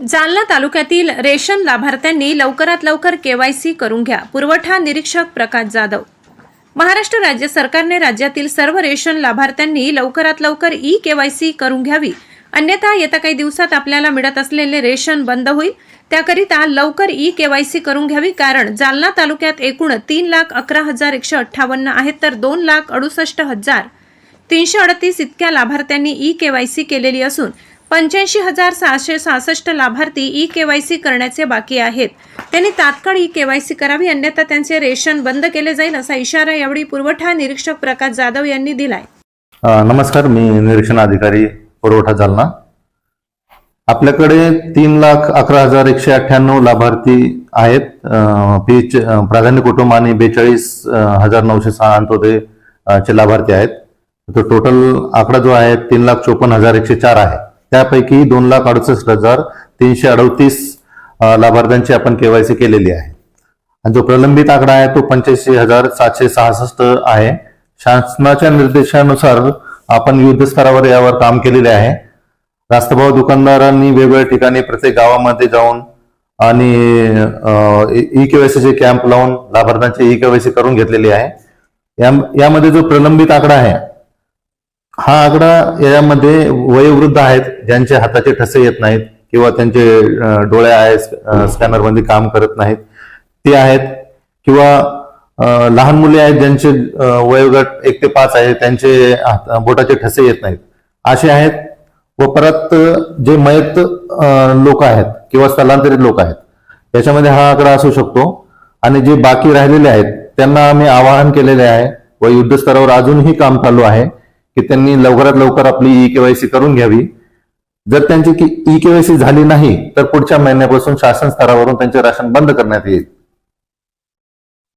जालना तालुक्यातील रेशन लाभार्थ्यांनी लवकरात लवकर केवायसी करून घ्या. पुरवठा निरीक्षक प्रकाश जाधव. महाराष्ट्र राज्य सरकारने राज्यातील सर्व रेशन लाभार्थ्यांनी लवकरात लवकर ई केवायसी करून घ्यावी. अन्यथा येत्या काही दिवसात आपल्याला मिळत असलेले रेशन बंद होईल. त्याकरिता लवकर ई केवायसी करून घ्यावी कारण जालना तालुक्यात एकूण तीन लाख अकरा हजार एकशे अठ्ठावन्न आहेत तर दोन लाख अडुसष्ट हजार तीनशे अडतीस इतक्या लाभार्थ्यांनी ई केवायसी केलेली असून पंच्याऐंशी हजार सहाशे सहासष्ट लाभार्थी ई केवायसी करण्याचे बाकी आहेत. त्यांनी तात्काळ ई केवायसी करावी अन्यथा त्यांचे रेशन बंद केले जाईल असा इशारा यावेळी पुरवठा निरीक्षक प्रकाश जाधव यांनी दिलाय. नमस्कार मी निरीक्षण अधिकारी पुरवठा जालना. आपल्याकडे तीन लाख अकरा हजार एकशे अठ्ठ्याण्णव लाभार्थी आहेत. पीच प्राधान्य कुटुंब आणि बेचाळीस हजार नऊशे सहा अंत्योदय चे लाभार्थी आहेत. तो टोटल आकडा जो आहे तीन लाख चोपन्न हजार एकशे चार आहे. त्यापैकी दोन लाख अडुसष्ट हजार तीनशे अडतीस लाभार्थ्यांची आपण केवायसी केलेली आहे. आणि जो प्रलंबित आकडा आहे तो पंच्याऐंशी हजार सातशे सहासष्ट आहे. शासनाच्या निर्देशानुसार आपण युद्ध स्तरावर यावर काम केलेले आहे. रास्तभाव दुकानदारांनी वेगवेगळ्या ठिकाणी प्रत्येक गावामध्ये जाऊन आणि ई केवायसीचे कॅम्प लावून लाभार्थ्यांची ई केवायसी करून घेतलेली आहे. या- यामध्ये जो प्रलंबित आकडा आहे हा आकडा यामध्ये वयोवृद्ध आहेत ज्यांचे हाताचे ठसे येत नाहीत किंवा त्यांचे डोळे आहे स्कॅनरमध्ये काम करत नाहीत ते आहेत. किंवा लहान मुले आहेत ज्यांचे वयोगट एक ते पाच आहे त्यांचे बोटाचे ठसे येत नाहीत. असे आहेत व परत जे मयत लोक आहेत किंवा स्थलांतरित लोक आहेत त्याच्यामध्ये हा आकडा असू शकतो. आणि जे बाकी राहिलेले आहेत त्यांना आम्ही आवाहन केलेले आहे व युद्ध स्तरावर अजूनही काम चालू आहे की त्यांनी लवकरात लवकर आपली ई केवायसी करून घ्यावी. जर त्यांची ई केवायसी झाली नाही तर पुढच्या महिन्यापासून शासन स्तरावरून त्यांचे राशन बंद करण्यात येईल.